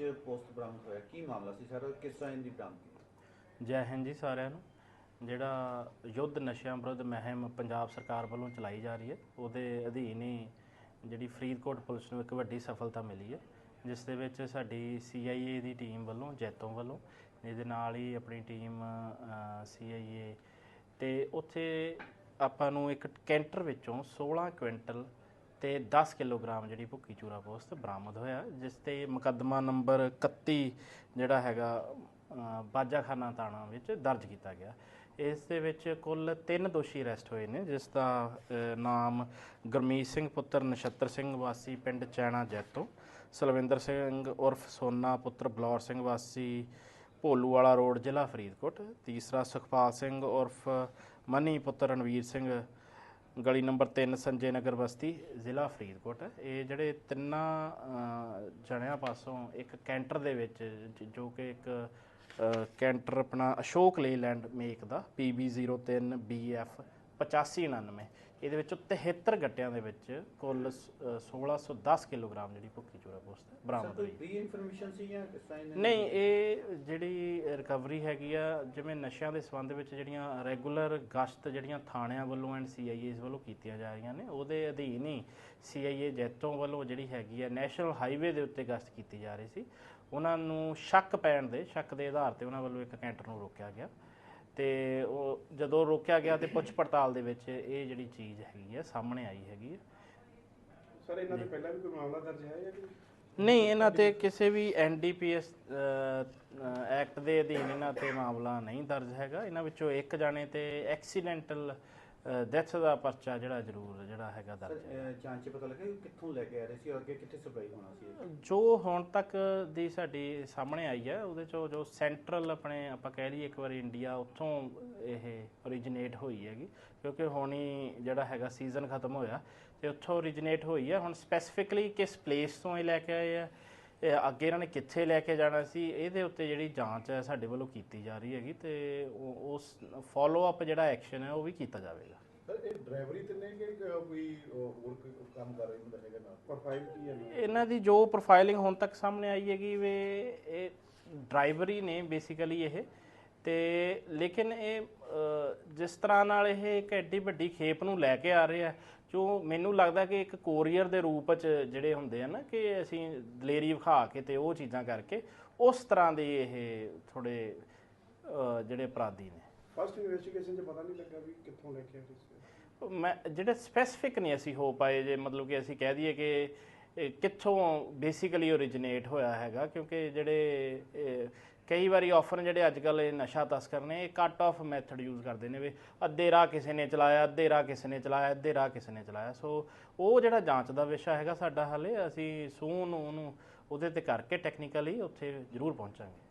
ਪੇਟੀ ਪੋਸਟ ਬਰਾਮਦ ਹੋਇਆ? ਕੀ ਮਾਮਲਾ ਸੀ ਸਰ? ਕਿਸ ਤਰ੍ਹਾਂ ਇਹਦੀ ਬਰਾਮਦਗੀ? ਜੈ ਹਿੰਦ ਜੀ ਸਾਰਿਆਂ ਨੂੰ। ਜਿਹੜਾ ਯੁੱਧ ਨਸ਼ਿਆਂ ਵਿਰੁੱਧ ਮੁਹਿੰਮ ਪੰਜਾਬ ਸਰਕਾਰ ਵੱਲੋਂ ਚਲਾਈ ਜਾ ਰਹੀ ਹੈ, ਉਹਦੇ ਅਧੀਨ ਹੀ ਜਿਹੜੀ ਫਰੀਦਕੋਟ ਪੁਲਿਸ ਨੂੰ ਇੱਕ ਵੱਡੀ ਸਫਲਤਾ ਮਿਲੀ ਹੈ, ਜਿਸ ਦੇ ਵਿੱਚ ਸਾਡੀ CIA ਦੀ ਟੀਮ ਵੱਲੋਂ, ਜੈਤੋਂ ਵੱਲੋਂ, ਇਹਦੇ ਨਾਲ ਹੀ ਆਪਣੀ ਟੀਮ CIA ਤੇ ਉੱਥੇ ਆਪਾਂ ਨੂੰ ਇੱਕ ਕੈਂਟਰ ਵਿੱਚੋਂ 16 ਕੁਇੰਟਲ ਤੇ 10 ਕਿਲੋਗ੍ਰਾਮ ਜਿਹੜੀ ਭੁੱਕੀ ਚੂਰਾ ਪੋਸਤ ਬਰਾਮਦ ਹੋਇਆ, ਜਿਸ ਤੇ ਮੁਕੱਦਮਾ ਨੰਬਰ 31 ਜਿਹੜਾ ਹੈਗਾ ਬਾਜਾਖਾਨਾ ਥਾਣਾ ਵਿੱਚ ਦਰਜ ਕੀਤਾ ਗਿਆ। ਇਸ ਦੇ ਵਿੱਚ ਕੁੱਲ 3 ਦੋਸ਼ੀ ਅਰੈਸਟ ਹੋਏ ਨੇ, ਜਿਸ ਦਾ ਨਾਮ ਗੁਰਮੀਤ ਸਿੰਘ ਪੁੱਤਰ ਨਛੱਤਰ ਸਿੰਘ ਵਾਸੀ ਪਿੰਡ ਚੈਣਾ ਜੈਤੋ, ਸਲਵਿੰਦਰ ਸਿੰਘ ਉਰਫ ਸੋਨਾ ਪੁੱਤਰ ਬਲੌਰ ਸਿੰਘ ਵਾਸੀ ਭੋਲੂਵਾਲਾ ਰੋਡ, ਜ਼ਿਲ੍ਹਾ ਫਰੀਦਕੋਟ, ਤੀਸਰਾ ਸੁਖਪਾਲ ਸਿੰਘ ਉਰਫ ਮਨੀ ਪੁੱਤਰ ਰਣਵੀਰ ਸਿੰਘ ਗਲੀ ਨੰਬਰ 3 ਸੰਜੇ ਨਗਰ ਬਸਤੀ, ਜ਼ਿਲ੍ਹਾ ਫਰੀਦਕੋਟ। ਇਹ ਜਿਹੜੇ ਤਿੰਨਾਂ ਜਣਿਆਂ ਪਾਸੋਂ ਇੱਕ ਕੈਂਟਰ ਦੇ ਵਿੱਚ, ਜੋ ਕਿ ਇੱਕ ਕੈਂਟਰ ਆਪਣਾ ਅਸ਼ੋਕ ਲੇਲੈਂਡ ਮੇਕ ਦਾ PB03 BF 8599 ਇਹਦੇ ਵਿੱਚੋਂ 73 ਗੱਟਿਆਂ ਦੇ ਵਿੱਚ ਕੁੱਲ ਸ- ਅ, 1610 ਕਿਲੋਗ੍ਰਾਮ ਜਿਹੜੀ ਭੁੱਕੀ ਚੂਰਾ ਪੋਸਤ ਬਰਾਮਦ ਹੋਈ। ਪ੍ਰੀ ਇਨਫੋਰਮੇਸ਼ਨ ਸੀ ਜਾਂ ਕਿਸ ਤਰ੍ਹਾਂ ਇਹਨੇ ਨਹੀਂ ਇਹ ਜਿਹੜੀ ਰਿਕਵਰੀ ਹੈਗੀ ਆ ਜਿਵੇਂ ਨਸ਼ਿਆਂ ਦੇ ਸੰਬੰਧ ਵਿੱਚ ਜਿਹੜੀਆਂ ਰੈਗੂਲਰ ਗਸ਼ਤ ਜਿਹੜੀਆਂ ਥਾਣਿਆਂ ਵੱਲੋਂ ਐਂਡ ਸੀਆਈਏਸ ਵੱਲੋਂ ਕੀਤੀਆਂ ਜਾ ਰਹੀਆਂ ਨੇ ਉਹਦੇ ਅਧੀਨ ਹੀ ਸੀਆਈਏ ਜੈਤੋਂ ਵੱਲੋਂ ਜਿਹੜੀ ਹੈਗੀ ਆ ਨੈਸ਼ਨਲ ਹਾਈਵੇ ਦੇ ਉੱਤੇ ਗਸ਼ਤ ਕੀਤੀ ਜਾ ਰਹੀ ਸੀ। ਉਹਨਾਂ ਨੂੰ ਸ਼ੱਕ ਪੈਣ ਦੇ ਸ਼ੱਕ ਦੇ ਆਧਾਰ ਤੇ ਉਹਨਾਂ ਵੱਲੋਂ ਇੱਕ ਕੈਂਟਰ ਨੂੰ ਰੋਕਿਆ ਗਿਆ। ਤੇ ਉਹ ਜਦੋਂ ਰੋਕਿਆ ਗਿਆ ਤੇ ਪੁੱਛ ਪੜਤਾਲ ਦੇ ਵਿੱਚ ਇਹ ਜਿਹੜੀ ਚੀਜ਼ ਹੈਗੀ ਆ ਸਾਹਮਣੇ ਆਈ ਹੈਗੀ ਆ। ਸਰ ਇਹਨਾਂ ਦੇ ਪਹਿਲਾਂ ਵੀ ਕੋਈ ਮਾਮਲਾ ਦਰਜ ਹੈ ਜਾਂ ਕੋਈ ਨਹੀਂ ਇਹਨਾਂ ਤੇ ਕਿਸੇ ਵੀ ਐਨਡੀਪੀਐਸ ਐਕਟ ਦੇ ਅਧੀਨ ਇਹਨਾਂ ਤੇ ਮਾਮਲਾ ਨਹੀਂ ਦਰਜ ਹੈਗਾ। ਇਹਨਾਂ ਵਿੱਚੋਂ ਇੱਕ ਜਾਣੇ ਤੇ ਐਕਸੀਡੈਂਟਲ ਡੈਥ ਦਾ ਪਰਚਾ ਜਿਹੜਾ ਜ਼ਰੂਰ ਜਿਹੜਾ ਹੈਗਾ ਦਰਜ ਹੈ ਜਾਂਚ 'ਚ ਪਤਾ ਲੱਗਾ ਕਿ ਕਿੱਥੋਂ ਲੈ ਕੇ ਆ ਰਹੇ ਸੀ ਔਰ ਅੱਗੇ ਕਿੱਥੇ ਸਪਲਾਈ ਹੋਣਾ ਸੀ ਇਹ? ਜੋ ਹੁਣ ਤੱਕ ਦੀ ਸਾਡੀ ਸਾਹਮਣੇ ਆਈ ਹੈ ਉਹਦੇ ਚੋਂ ਜੋ ਸੈਂਟਰਲ ਆਪਣੇ ਆਪਾਂ ਕਹਿ ਲਈਏ ਇੱਕ ਵਾਰੀ ਇੰਡੀਆ ਉੱਥੋਂ ਇਹ ਓਰੀਜਿਨੇਟ ਹੋਈ ਹੈਗੀ ਕਿਉਂਕਿ ਹੁਣ ਜਿਹੜਾ ਹੈਗਾ ਸੀਜ਼ਨ ਖਤਮ ਹੋਇਆ ਤੇ ਉੱਥੋਂ ਓਰੀਜਿਨੇਟ ਹੋਈ ਹੈ। ਹੁਣ ਸਪੈਸੀਫਿਕਲੀ ਕਿਸ ਪਲੇਸ ਤੋਂ ਇਹ ਲੈ ਕੇ ਆਏ ਆ? ਇਹ ਅੱਗੇ ਇਹਨਾਂ ਨੇ ਕਿੱਥੇ ਲੈ ਕੇ ਜਾਣਾ ਸੀ ਇਹਦੇ ਉੱਤੇ ਜਿਹੜੀ ਜਾਂਚ ਹੈ ਸਾਡੇ ਵੱਲੋਂ ਕੀਤੀ ਜਾ ਰਹੀ ਹੈਗੀ ਤੇ ਉਹ- ਉਸ ਫਾਲੋ ਅਪ ਜਿਹੜਾ ਐਕਸ਼ਨ ਹੈ ਉਹ ਵੀ ਕੀਤਾ ਜਾਵੇਗਾ। ਸਰ ਇਹ ਡਰਾਈਵਰੀ ਤੇ ਨਹੀਂ ਕਿ ਕੋਈ ਹੋਰ ਕੋਈ ਕੰਮ ਕਰ ਰਹੇ ਹੁੰਦਾ ਹੈਗਾ ਨਾਲ? ਪ੍ਰੋਫਾਈਲ ਕੀ ਹੈ? ਇਹਨਾਂ ਦੀ? ਇਹਨਾਂ ਦੀ ਜੋ ਪ੍ਰੋਫਾਈਲਿੰਗ ਹੁਣ ਤੱਕ ਸਾਹਮਣੇ ਆਈ ਹੈਗੀ ਵੇ ਇਹ ਡਰਾਈਵਰੀ ਨੇ ਬੇਸਿਕਲੀ ਇਹ। ਤੇ ਲੇਕਿਨ ਇਹ ਅ, ਜਿਸ ਤਰ੍ਹਾਂ ਨਾਲ ਇਹ ਇੱਕ ਐਡੀ ਵੱਡੀ ਖੇਪ ਨੂੰ ਲੈ ਕੇ ਆ ਰਹੇ ਆ ਜੋ ਮੈਨੂੰ ਲੱਗਦਾ ਕਿ ਇੱਕ ਕੋਰੀਅਰ ਦੇ ਰੂਪ ਚ ਜਿਹੜੇ ਹੁੰਦੇ ਆ ਨਾ ਕਿ ਅਸੀਂ ਦਲੇਰੀ ਵਿਖਾ ਕੇ ਤੇ ਉਹ ਚੀਜ਼ਾਂ ਕਰਕੇ ਉਸ ਤਰ੍ਹਾਂ ਦੇ ਇਹ ਥੋੜੇ ਜਿਹੜੇ ਅਪਰਾਧੀ ਨੇ। ਫਸਟ ਇਨਵੈਸਟੀਗੇਸ਼ਨ 'ਚ ਪਤਾ ਨਹੀਂ ਲੱਗਾ ਵੀ ਕਿੱਥੋਂ ਲੈ ਕੇ ਆਏ ਮੈਂ ਜਿਹੜੇ ਸਪੈਸੀਫਿਕ ਨਹੀਂ ਅਸੀਂ ਹੋ ਪਾਏ ਜੇ ਮਤਲਬ ਕਿ ਅਸੀਂ ਕਹਿ ਦਈਏ ਕਿ ਕਿੱਥੋਂ ਬੇਸਿਕਲੀ ਓਰੀਜਿਨੇਟ ਹੋਇਆ ਹੈਗਾ ਕਿਉਂਕਿ ਜਿਹੜੇ ਕਈ ਵਾਰੀ ਆਫਰ ਜਿਹੜੇ ਅੱਜ ਕੱਲ ਇਹ ਨਸ਼ਾ ਤਸਕਰ ਨੇ, ਇਹ ਕੱਟ ਆਫ ਮੈਥਡ ਯੂਜ਼ ਕਰਦੇ ਨੇ ਵੀ ਅੱਧੇ ਰਾਹ ਕਿਸੇ ਨੇ ਚਲਾਇਆ, ਅੱਧੇ ਰਾਹ ਕਿਸੇ ਨੇ ਚਲਾਇਆ, ਅੱਧੇ ਰਾਹ ਕਿਸੇ ਨੇ ਚਲਾਇਆ। ਸੋ ਉਹ ਜਿਹੜਾ ਜਾਂਚ ਦਾ ਵਿਸ਼ਾ ਹੈਗਾ ਸਾਡਾ ਹਾਲੇ, ਅਸੀਂ ਸੂਨ ਉਹਨੂੰ ਉਹਦੇ ਤੇ ਕਰਕੇ ਟੈਕਨੀਕਲੀ ਉੱਥੇ ਜ਼ਰੂਰ ਪਹੁੰਚਾਂਗੇ।